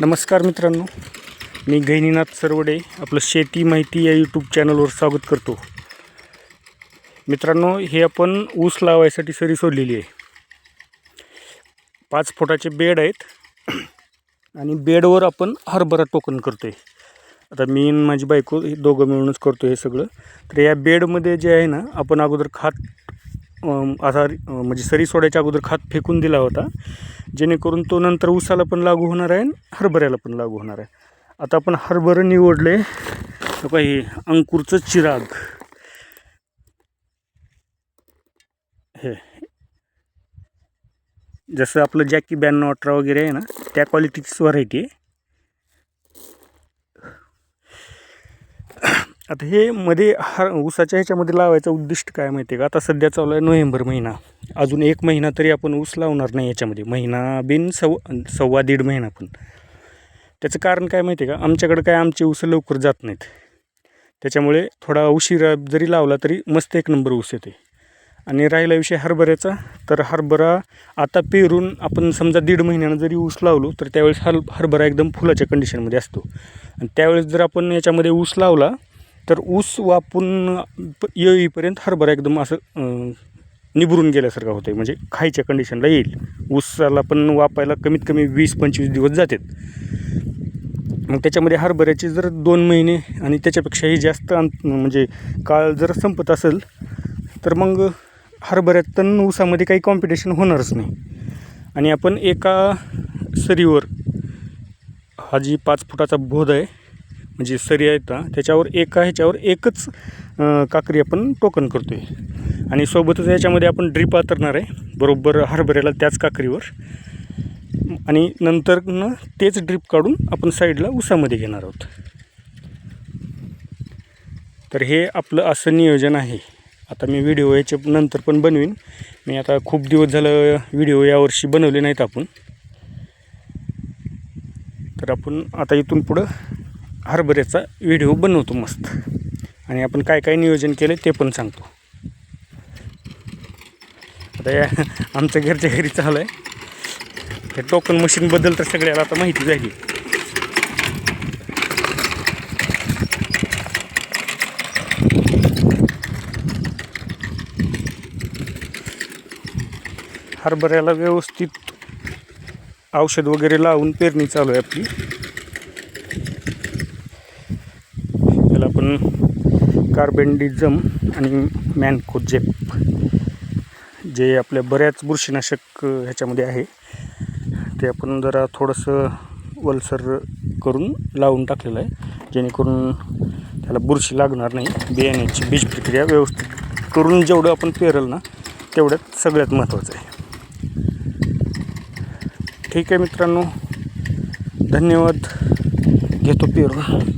नमस्कार मित्रांनो मी गहिनीनाथ सरवडे आपलं शेती माहिती या यूट्यूब चॅनलवर स्वागत करतो. मित्रांनो हे आपण ऊस लावायसाठी सरी सोडलेली आहे. पाच फुटाचे बेड आहेत आणि बेडवर आपण हरभरा टोकन करतो आहे आता मी माझी बायको हे दोघं मिळूनच करतो हे सगळं. तर या बेडमध्ये जे आहे ना आपण अगोदर खात असा म्हणजे सरी सोडायच्या अगोदर खात फेकून दिला होता. जेणेकरून तो नंतर ऊसाला पण लागू होणार आहे आणि हरभऱ्याला पण लागू होणार आहे. आता आपण हरभरं निवडले. बघा हे अंकुरचं चिराग. हे. जसं आपलं जॅकी ब्याण्णव अठरा वगैरे आहे ना त्या क्वालिटीचीच व्हरायटी आहे. आता हे मध्ये हर ऊसाच्या ह्याच्यामध्ये लावायचं उद्दिष्ट काय माहिती आहे का? आता सध्या चालू आहे नोव्हेंबर महिना. अजून एक महिना तरी आपण ऊस लावणार नाही याच्यामध्ये. महिना बिन सव सव्वा दीड महिना पण. त्याचं कारण काय माहिती आहे का? आमच्याकडं काय आमचे ऊस लवकर जात नाहीत. त्याच्यामुळे थोडा उशिरा जरी लावला तरी मस्त एक नंबर ऊस येते. आणि राहिला विषय हरभऱ्याचा. तर हरभरा आता पेरून आपण समजा दीड महिन्यानं जरी ऊस लावलो तर त्यावेळेस हर हरभरा एकदम फुलाच्या कंडिशनमध्ये असतो. आणि त्यावेळेस जर आपण याच्यामध्ये ऊस लावला तर ऊस वापून प- येईपर्यंत हरभरा एकदम असं निबरून गेल्यासारखा गेल्यासारखं होतं म्हणजे खायच्या कंडिशनला येईल. ऊसाला पण वापायला कमीत कमी वीस पंचवीस दिवस जातात. मग त्याच्यामध्ये हरभऱ्याचे जर दोन महिने आणि त्याच्यापेक्षाही जास्त अंत म्हणजे काळ जर संपत असेल तर मग हरभऱ्यात तर ऊसामध्ये काही कॉम्पिटिशन होणारच नाही. आणि आपण एका सरीवर हा जी पाच फुटाचा बोध आहे म्हणजे सरी आहेत ना त्याच्यावर एका ह्याच्यावर एकच काकरी आपण टोकन करतो आहे आणि सोबतच याच्यामध्ये आपण ड्रीप आतरणार आहे बरोबर हरभऱ्याला त्याच काकरीवर आणि नंतर न तेच ड्रीप काढून आपण साईडला उसामध्ये घेणार आहोत. तर हे आपलं असं नियोजन आहे. आता मी व्हिडिओ याच्या नंतर पण बनवीन. मी आता खूप दिवस झालं व्हिडिओ यावर्षी बनवले नाहीत आपण. तर आपण आता इथून पुढं हरभऱ्याचा व्हिडिओ बनवतो मस्त. आणि आपण काय काय नियोजन केलं ते पण सांगतो. आता या आमच्या घरच्या घरी चालू आहे. हे टोकन मशीनबद्दल तर सगळ्याला आता माहिती झाली. हरभऱ्याला व्यवस्थित औषध वगैरे लावून पेरणी चालू आहे आपली. आपण कार्बेंडिझम आणि मॅनकोजेप जे आपल्या बऱ्याच बुरशीनाशक ह्याच्यामध्ये आहे ते आपण जरा थोडंसं वलसर करून लावून टाकलेलं आहे जेणेकरून त्याला बुरशी लागणार नाही. बियाण्याची बीज प्रक्रिया व्यवस्थित करून जेवढं आपण पेरल ना तेवढ्यात सगळ्यात महत्त्वाचं आहे. ठीक आहे मित्रांनो धन्यवाद. घेतो पेरून.